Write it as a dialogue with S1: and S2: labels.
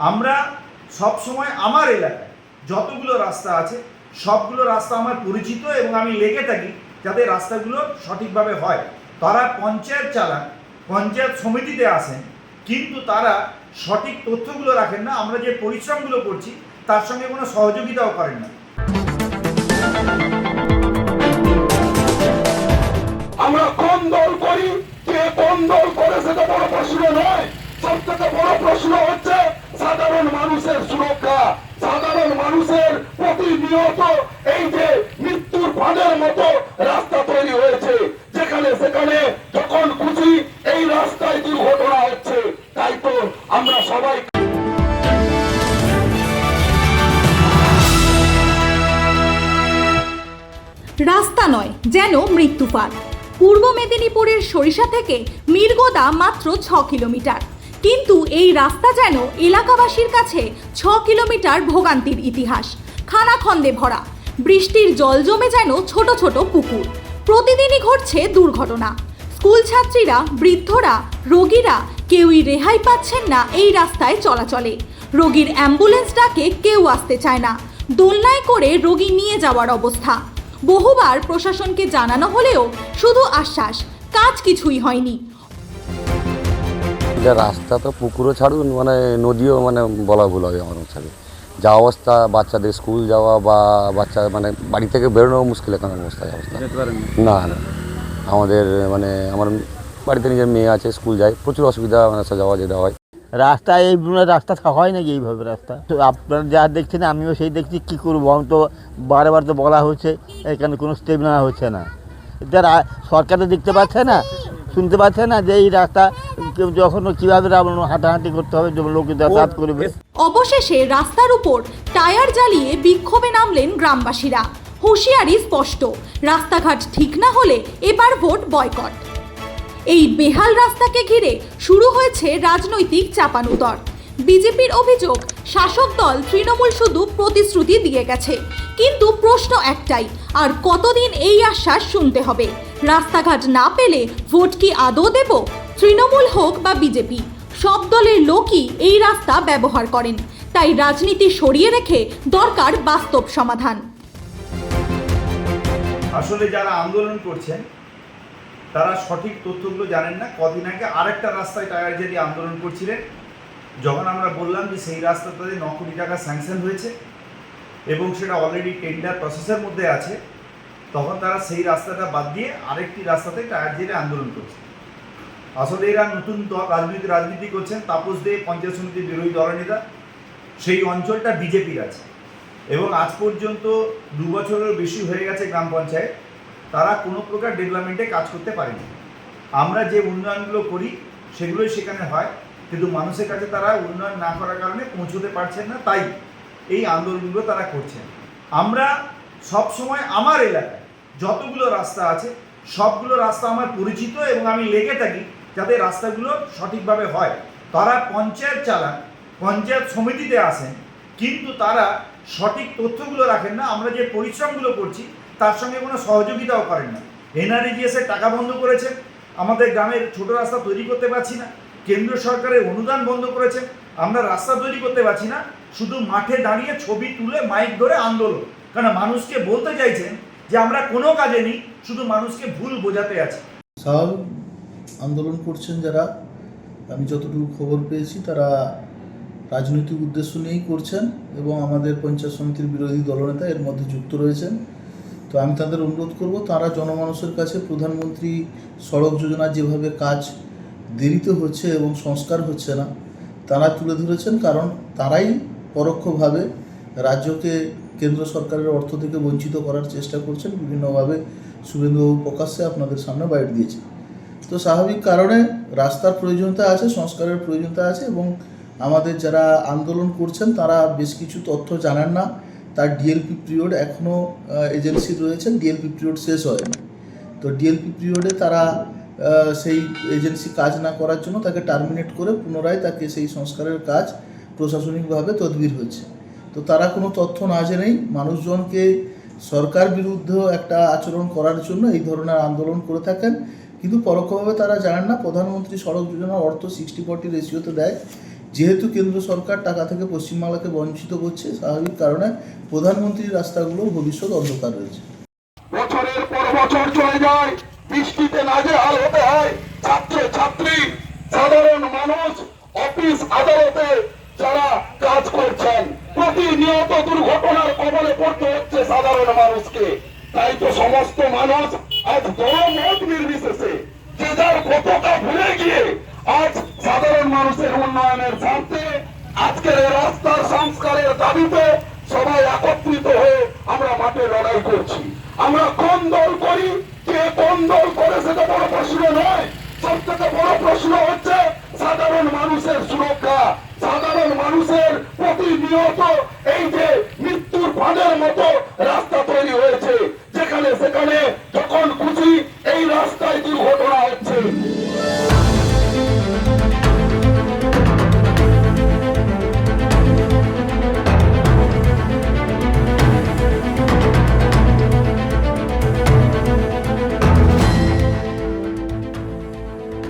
S1: আমরা সব সময় আমার এলাকায় যতগুলো রাস্তা আছে, সবগুলো রাস্তা আমার পরিচিত এবং আমি লেগে থাকি যাতে রাস্তাগুলো সঠিকভাবে হয়। তারা পঞ্চায়েত চালান, পঞ্চায়েত সমিতিতে আসেন, কিন্তু তারা সঠিক তথ্যগুলো রাখেন না। আমরা যে পরিশ্রমগুলো করছি, তার সঙ্গে কোনো সহযোগিতাও করেন না।
S2: আমরা কোন দল করি, কে কোন দল করে সেটা বড় প্রশ্ন নয়। সব থেকে বড় প্রশ্ন হচ্ছে সাধারণ মানুষের সুরক্ষা, সাধারণ মানুষের প্রতিনিয়ত এই যে মৃত্যুর ফাঁদের মতো রাস্তা তৈরি হয়েছে, যেখানে সেখানে যখন খুশি এই রাস্তায় দুর্ঘটনা হচ্ছে, তাই তো আমরা সবাই
S3: রাস্তা নয়, যেন মৃত্যুপাত পূর্ব মেদিনীপুরের সরিষা থেকে মির্গোদা মাত্র ছ কিলোমিটার। কিন্তু এই রাস্তা যেন এলাকাবাসীর কাছে ছ কিলোমিটার ভোগান্তির ইতিহাস, খানাখন্দে ভরা। বৃষ্টির জল জমে যেন ছোট ছোট পুকুর। প্রতিদিনই ঘটছে দুর্ঘটনা। স্কুল ছাত্রীরা, বৃদ্ধরা, রোগীরা কেউই রেহাই পাচ্ছেন না এই রাস্তায় চলাচলে। রোগীর অ্যাম্বুলেন্স ডাকে কেউ আসতে চায় না। দোলনায় করে রোগী নিয়ে যাওয়ার অবস্থা। বহুবার প্রশাসনকে জানানো হলেও শুধু আশ্বাস, কাজ কিছুই হয়নি।
S4: এটা রাস্তা তো পুকুরও ছাড়ুন মানে নদীও মানে বলা ভুল হবে আমার অনুসারে। যা অবস্থা বাচ্চাদের স্কুল যাওয়া বা বাচ্চা মানে বাড়ি থেকে বেরোনো মুশকিল এখন অবস্থায় অবস্থা। না। না আমাদের মানে আমার বাড়িতে নিজের মেয়ে আছে স্কুল যায় প্রচুর অসুবিধা মানে আসা যাওয়া যেটা হয়।
S5: রাস্তা এই রাস্তা হয় নাকি এইভাবে রাস্তা? তো আপনারা যা দেখছেন আমিও সেই দেখছি কী করব? আমি তো বারবার তো বলা হচ্ছে এখানে কোনো স্টেপ নেওয়া হচ্ছে না। যারা সরকার তো দেখতে পাচ্ছে না শুনতে পাচ্ছে না যে এই রাস্তা যখন কীভাবে হাঁটাহাঁটি করতে হবে যখন লোকে যাতায়াত করবে।
S3: অবশেষে রাস্তার উপর টায়ার জ্বালিয়ে বিক্ষোভে নামলেন গ্রামবাসীরা। হুঁশিয়ারি স্পষ্ট রাস্তাঘাট ঠিক না হলে এবার ভোট বয়কট। এই বেহাল রাস্তাকে ঘিরে শুরু হয়েছে রাজনৈতিক চাপানুতর। বিজেপির অভিযোগ শাসক দল তৃণমূল শুধু প্রতিশ্রুতি দিয়ে গেছে। কিন্তু প্রশ্ন একটাই আর কতদিন এই আশ্বাস শুনতে হবে? রাস্তাঘাট না পেলে ভোট কি আদৌ দেব? তৃণমূল হোক বা বিজেপি, সব দলের লোকই এই রাস্তা ব্যবহার করেন। তাই রাজনীতি সরিয়ে রেখে দরকার বাস্তব সমাধান।
S1: আসলে যারা আন্দোলন করছেন, তারা সঠিক তথ্যগুলো জানেন না। কদিন আগে আরেকটা রাস্তায় টায়ার জেলি আন্দোলন করছিলেন। যখন আমরা বললাম যে সেই রাস্তাটাতে ন কোটি টাকা স্যাংশন হয়েছে এবং সেটা অলরেডি টেন্ডার প্রসেসের মধ্যে আছে, তখন তারা সেই রাস্তাটা বাদ দিয়ে আরেকটি রাস্তাতে টায়ার জেলে আন্দোলন করছে। আসলে এরা নতুন রাজনীতি রাজনীতি করছেন। তাপস দে পঞ্চায়েত সমিতির বিরোধী দলনেতা সেই অঞ্চলটা বিজেপির আছে। এবং আজ পর্যন্ত দু বছরের বেশি হয়ে গেছে গ্রাম পঞ্চায়েত। তারা কোনো প্রকার ডেভেলপমেন্টে কাজ করতে পারেনি। আমরা যে উন্নয়নগুলো করি, সেগুলোই সেখানে হয়। কিন্তু মানুষের কাছে তারা উন্নয়ন না করার কারণে পৌঁছতে পারছেন না। তাই এই আন্দোলনগুলো তারা করছেন। আমরা সব সময় আমার এলাকায় যতগুলো রাস্তা আছে, সবগুলো রাস্তা আমার পরিচিত এবং আমি লেগে থাকি। যাতে রাস্তাগুলো সঠিকভাবে হয়। তারা পঞ্চায়েত চালান, পঞ্চায়েত সমিতিতে আসেন, কিন্তু তারা সঠিক তথ্যগুলো রাখেন না। আমরা যে পরিশ্রমগুলো করছি, তার সঙ্গে কোনো সহযোগিতাও করেন না। এনআরইজিএসের টাকা বন্ধ করেছেন আমাদের গ্রামের ছোট রাস্তা তৈরি করতে পারছি না কেন্দ্র সরকারের অনুদান বন্ধ করেছেন আমরা রাস্তা তৈরি করতে পারছি না, শুধু মাঠে দাঁড়িয়ে ছবি তুলে মাইক ধরে আন্দোলন। কারণ মানুষকে বলতে চাইছেন যে, আমরা কোনো কাজে নেই, শুধু মানুষকে ভুল বোঝাতে আছি।
S6: স্বাভাবিক আন্দোলন করছেন যারা, আমি যতটুকু খবর পেয়েছি, তারা রাজনৈতিক উদ্দেশ্য নিয়েই করছেন এবং আমাদের পঞ্চায়েত সমিতির বিরোধী দলনেতা এর মধ্যে যুক্ত রয়েছেন। তো আমি তাদের অনুরোধ করব, তারা জনমানুষের কাছে প্রধানমন্ত্রী সড়ক যোজনা যেভাবে কাজ দেরিতে হচ্ছে এবং সংস্কার হচ্ছে না, তারা তুলে ধরেছেন কারণ তারাই পরোক্ষভাবে রাজ্যকে কেন্দ্র সরকারের অর্থ থেকে বঞ্চিত করার চেষ্টা করছেন। বিভিন্নভাবে শুভেন্দুবাবু প্রকাশ্যে আপনাদের সামনে বাইট দিয়েছে তো স্বাভাবিক কারণে রাস্তার প্রয়োজনীয়তা আছে, সংস্কারের প্রয়োজনীয়তা আছে এবং আমাদের যারা আন্দোলন করছেন তারা বেশ কিছু তথ্য জানেন না। তার ডিএলপি পিরিয়ড এখনও এজেন্সি রয়েছেন ডিএলপি পিরিয়ড শেষ হয়নি। তো ডিএলপি পিরিয়ডে তারা সেই এজেন্সি কাজ না করার জন্য তাকে টার্মিনেট করে পুনরায় তাকে সেই সংস্কারের কাজ প্রশাসনিকভাবে তদবির হচ্ছে তো তারা কোনো তথ্য না জেনেই মানুষজনকে সরকার বিরুদ্ধ একটা আচরণ করার জন্য এই ধরনের আন্দোলন করে থাকেন। কিন্তু পরোক্ষভাবে তারা জানেন না, প্রধানমন্ত্রী সড়ক যোজনার অর্থ সিক্সটি ফর্টি রেশিওতে দেয়। যেহেতু কেন্দ্র সরকার টাকা থেকে পশ্চিমবাংলাকে বঞ্চিত করছে, স্বাভাবিক কারণে প্রধানমন্ত্রীর রাস্তাগুলো ভবিষ্যৎ অন্ধকার রয়েছে।
S2: বছরের পর বছর চলে যায়, বৃষ্টিতে নাজেহাল হতে হয়। ছাত্র, ছাত্রী, সাধারণ মানুষ অফিস আদালতে যারা কাজ করছেন প্রতিনিয়ত দুর্ঘটনার কবলে পড়তে হচ্ছে সাধারণ মানুষকে তাই তো সমস্ত মানুষ আজ দল মত নির্বিশেষে যে যার পতাকা ভুলে গিয়ে আজ সাধারণ উন্নয়নের স্বার্থে আজকের রাস্তার সংস্কারের দাবিতে সবাই একত্রিত হয়ে আমরা মাঠে লড়াই করছি। আমরা কোন দল করি, কে কোন দল করে সেটা বড় প্রশ্ন নয়। সব থেকে বড় প্রশ্ন হচ্ছে সাধারণ মানুষের সুরক্ষা। সাধারণ মানুষের প্রতিনিয়ত এই যে